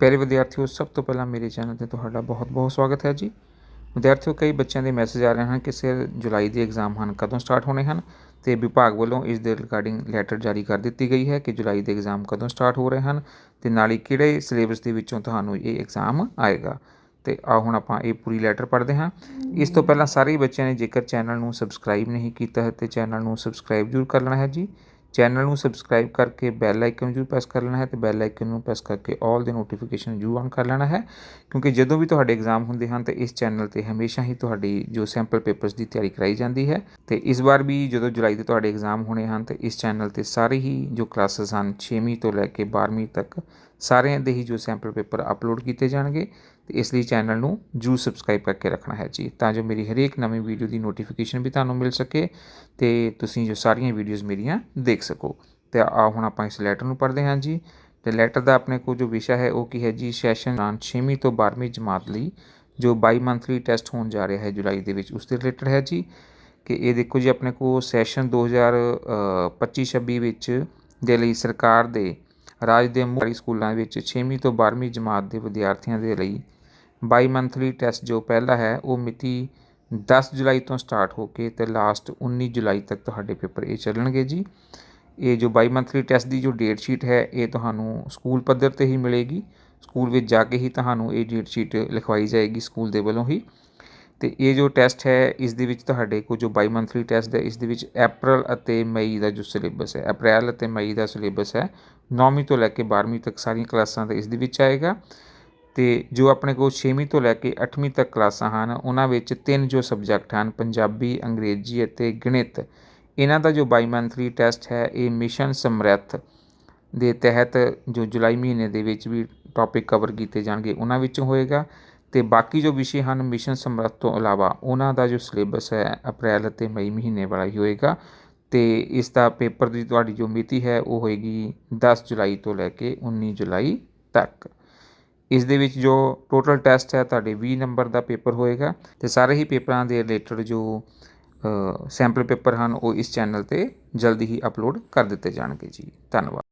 ਪਿਆਰੇ ਵਿਦਿਆਰਥੀਓ ਸਭ ਤੋਂ ਪਹਿਲਾਂ ਮੇਰੇ ਚੈਨਲ ਤੇ ਤੁਹਾਡਾ ਬਹੁਤ-ਬਹੁਤ ਸਵਾਗਤ ਹੈ ਜੀ ਵਿਦਿਆਰਥੀਓ ਕਈ ਬੱਚਿਆਂ ਦੇ ਮੈਸੇਜ ਆ ਰਹੇ ਹਨ ਕਿ ਸਰ ਜੁਲਾਈ ਦੇ ਐਗਜ਼ਾਮ ਹਨ ਕਦੋਂ ਸਟਾਰਟ ਹੋਣੇ ਹਨ ਤੇ ਵਿਭਾਗ ਵੱਲੋਂ ਇਸ ਦੇ ਰਿਗਾਰਡਿੰਗ ਲੈਟਰ ਜਾਰੀ ਕਰ ਦਿੱਤੀ ਗਈ ਹੈ ਕਿ ਜੁਲਾਈ ਦੇ ਐਗਜ਼ਾਮ ਕਦੋਂ ਸਟਾਰਟ ਹੋ ਰਹੇ ਹਨ ਤੇ ਨਾਲ ਹੀ ਕਿਹੜੇ ਸਿਲੇਬਸ ਦੇ ਵਿੱਚੋਂ ਤੁਹਾਨੂੰ ਇਹ ਐਗਜ਼ਾਮ ਆਏਗਾ ਤੇ ਆ ਹੁਣ ਆਪਾਂ ਇਹ ਪੂਰੀ ਲੈਟਰ ਪੜ੍ਹਦੇ ਹਾਂ ਇਸ ਤੋਂ ਪਹਿਲਾਂ ਸਾਰੇ ਬੱਚਿਆਂ ਨੇ ਜੇਕਰ ਚੈਨਲ ਨੂੰ ਸਬਸਕ੍ਰਾਈਬ ਨਹੀਂ ਕੀਤਾ ਹੈ ਤੇ ਚੈਨਲ ਨੂੰ ਸਬਸਕ੍ਰਾਈਬ ਜ਼ਰੂਰ ਕਰ ਲੈਣਾ ਹੈ ਜੀ ਚੈਨਲ ਨੂੰ ਸਬਸਕ੍ਰਾਈਬ ਕਰਕੇ ਬੈਲ ਆਈਕਨ ਜ਼ਰੂਰ ਪ੍ਰੈਸ ਕਰ ਲੈਣਾ ਹੈ ਤੇ ਬੈਲ ਆਈਕਨ ਨੂੰ ਪ੍ਰੈਸ ਕਰਕੇ ਆਲ ਦੇ ਨੋਟੀਫਿਕੇਸ਼ਨ ਜ਼ਰੂਰ ਔਨ ਕਰ ਲੈਣਾ ਹੈ। ਕਿਉਂਕਿ ਜਦੋਂ ਵੀ ਤੁਹਾਡੇ ਐਗਜ਼ਾਮ ਹੁੰਦੇ ਹਨ ਤੇ ਇਸ ਚੈਨਲ ਤੇ ਹਮੇਸ਼ਾ ਹੀ ਤੁਹਾਡੀ ਜੋ ਸੈਂਪਲ ਪੇਪਰਸ ਦੀ ਤਿਆਰੀ ਕਰਾਈ ਜਾਂਦੀ ਹੈ ਤੇ ਇਸ ਵਾਰ ਵੀ ਜਦੋਂ ਜੁਲਾਈ ਦੇ ਤੁਹਾਡੇ ਐਗਜ਼ਾਮ ਹੋਣੇ ਹਨ ਤੇ ਇਸ ਚੈਨਲ ਤੇ ਸਾਰੇ ਹੀ ਜੋ ਕਲਾਸਿਸ ਹਨ 6ਵੀਂ ਤੋਂ ਲੈ ਕੇ 12ਵੀਂ ਤੱਕ ਸਾਰਿਆਂ ਦੇ ਹੀ ਜੋ ਸੈਂਪਲ ਪੇਪਰ ਅਪਲੋਡ ਕੀਤੇ ਜਾਣਗੇ। ਤੇ ਇਸ ਲਈ ਚੈਨਲ ਨੂੰ ਜਰੂਰ ਸਬਸਕ੍ਰਾਈਬ ਕਰਕੇ ਰੱਖਣਾ ਹੈ ਜੀ, ਤਾਂ ਜੋ ਮੇਰੀ ਹਰੇਕ ਨਵੀਂ ਵੀਡੀਓ ਦੀ ਨੋਟੀਫਿਕੇਸ਼ਨ ਵੀ ਤੁਹਾਨੂੰ ਮਿਲ ਸਕੇ ਤੇ ਤੁਸੀਂ ਜੋ ਸਾਰੀਆਂ ਵੀਡੀਓਜ਼ ਮੇਰੀਆਂ ਦੇਖ ਸਕੋ। ਤੇ ਆ ਹੁਣ ਆਪਾਂ ਇਸ ਲੈਟਰ ਨੂੰ ਪੜ੍ਹਦੇ ਹਾਂ ਜੀ, ਤੇ ਲੈਟਰ ਦਾ ਆਪਣੇ ਕੋਲ ਜੋ ਵਿਸ਼ਾ ਹੈ ਉਹ ਕੀ ਹੈ ਜੀ ਸੈਸ਼ਨ ਦੌਰਾਨ 6ਵੀਂ ਤੋਂ 12ਵੀਂ ਜਮਾਤ ਲਈ ਜੋ ਬਾਈ ਮੰਥਲੀ ਟੈਸਟ ਹੋਣ ਜਾ ਰਿਹਾ ਹੈ ਜੁਲਾਈ ਦੇ ਵਿੱਚ ਉਸ ਦੇ ਰਿਲੇਟਡ ਹੈ ਜੀ ਕਿ ਇਹ ਦੇਖੋ ਜੀ ਆਪਣੇ ਕੋਲ ਸੈਸ਼ਨ 2025-26 ਵਿੱਚ ਦੇ ਲਈ ਸਰਕਾਰ ਦੇ ਰਾਜ ਦੇ ਮੁਖੀ ਸਕੂਲਾਂ ਵਿੱਚ 6ਵੀਂ ਤੋਂ 12ਵੀਂ ਜਮਾਤ ਦੇ ਵਿਦਿਆਰਥੀਆਂ ਦੇ ਲਈ ਬਾਈ ਮੰਥਲੀ ਟੈਸਟ ਜੋ ਪਹਿਲਾ ਹੈ, ਉਹ ਮਿਤੀ 10 ਜੁਲਾਈ ਤੋਂ ਸਟਾਰਟ ਹੋ ਕੇ ਤੇ ਲਾਸਟ 19 ਜੁਲਾਈ ਤੱਕ ਤੁਹਾਡੇ ਪੇਪਰ ਇਹ ਚੱਲਣਗੇ ਜੀ। ਇਹ ਜੋ ਬਾਈ ਮੰਥਲੀ ਟੈਸਟ ਦੀ ਜੋ ਡੇਟ ਸ਼ੀਟ ਹੈ, ਇਹ ਤੁਹਾਨੂੰ ਸਕੂਲ ਪੱਧਰ ਤੇ ਹੀ ਮਿਲੇਗੀ। ਸਕੂਲ ਵਿੱਚ ਜਾ ਕੇ ਹੀ ਤੁਹਾਨੂੰ ਇਹ ਡੇਟ ਸ਼ੀਟ ਲਿਖਵਾਈ ਜਾਏਗੀ ਸਕੂਲ ਦੇ ਵੱਲੋਂ ਹੀ। ਅਤੇ ਇਹ ਜੋ ਟੈਸਟ ਹੈ, ਇਸ ਦੇ ਵਿੱਚ ਤੁਹਾਡੇ ਕੋਲ ਜੋ ਬਾਈ ਮੰਥਲੀ ਟੈਸਟ ਹੈ, ਇਸ ਦੇ ਵਿੱਚ ਅਪ੍ਰੈਲ ਅਤੇ ਮਈ ਦਾ ਜੋ ਸਿਲੇਬਸ ਹੈ ਅਪ੍ਰੈਲ ਅਤੇ ਮਈ ਦਾ ਸਿਲੇਬਸ ਹੈ 9ਵੀਂ ਤੋਂ ਲੈ ਕੇ 12ਵੀਂ ਤੱਕ ਸਾਰੀਆਂ ਕਲਾਸਾਂ ਦਾ ਇਸ ਦੇ ਵਿੱਚ ਆਏਗਾ। ਤੇ ਜੋ ਆਪਣੇ ਕੋਲ 6ਵੀਂ ਤੋਂ ਲੈ ਕੇ 8ਵੀਂ ਤੱਕ ਕਲਾਸਾਂ ਹਨ, ਉਹਨਾਂ ਵਿੱਚ ਤਿੰਨ ਜੋ ਸਬਜੈਕਟ ਹਨ, ਪੰਜਾਬੀ, ਅੰਗਰੇਜ਼ੀ ਅਤੇ ਗਣਿਤ, ਇਹਨਾਂ ਦਾ ਜੋ ਬਾਈ ਮੰਥਲੀ ਟੈਸਟ ਹੈ, ਇਹ ਮਿਸ਼ਨ ਸਮਰੱਥ ਦੇ ਤਹਿਤ ਜੋ ਜੁਲਾਈ ਮਹੀਨੇ ਦੇ ਵਿੱਚ ਵੀ ਟੌਪਿਕ ਕਵਰ ਕੀਤੇ ਜਾਣਗੇ, ਉਹਨਾਂ ਵਿੱਚੋਂ ਹੋਏਗਾ। ਅਤੇ ਬਾਕੀ ਜੋ ਵਿਸ਼ੇ ਹਨ ਮਿਸ਼ਨ ਸਮਰੱਥ ਤੋਂ ਇਲਾਵਾ ਉਹਨਾਂ ਦਾ ਜੋ ਸਿਲੇਬਸ ਹੈ, ਅਪ੍ਰੈਲ ਅਤੇ ਮਈ ਮਹੀਨੇ ਵਾਲਾ ਹੀ ਹੋਏਗਾ ਅਤੇ ਇਸ ਦਾ ਪੇਪਰ ਦੀ ਤੁਹਾਡੀ ਜੋ ਮਿਤੀ ਹੈ, ਉਹ ਹੋਏਗੀ ਦਸ ਜੁਲਾਈ ਤੋਂ ਲੈ ਕੇ 19 ਜੁਲਾਈ ਤੱਕ। ਇਸ ਦੇ ਵਿੱਚ ਜੋ ਟੋਟਲ ਟੈਸਟ ਹੈ, ਤੁਹਾਡੇ 20 ਨੰਬਰ ਦਾ ਪੇਪਰ ਹੋਏਗਾ ਤੇ ਸਾਰੇ ਹੀ ਪੇਪਰਾਂ ਦੇ ਰਿਲੇਟਡ ਜੋ ਸੈਂਪਲ ਪੇਪਰ ਹਨ, ਉਹ ਇਸ ਚੈਨਲ ਤੇ ਜਲਦੀ ਹੀ ਅਪਲੋਡ ਕਰ ਦਿੱਤੇ ਜਾਣਗੇ ਜੀ। ਧੰਨਵਾਦ।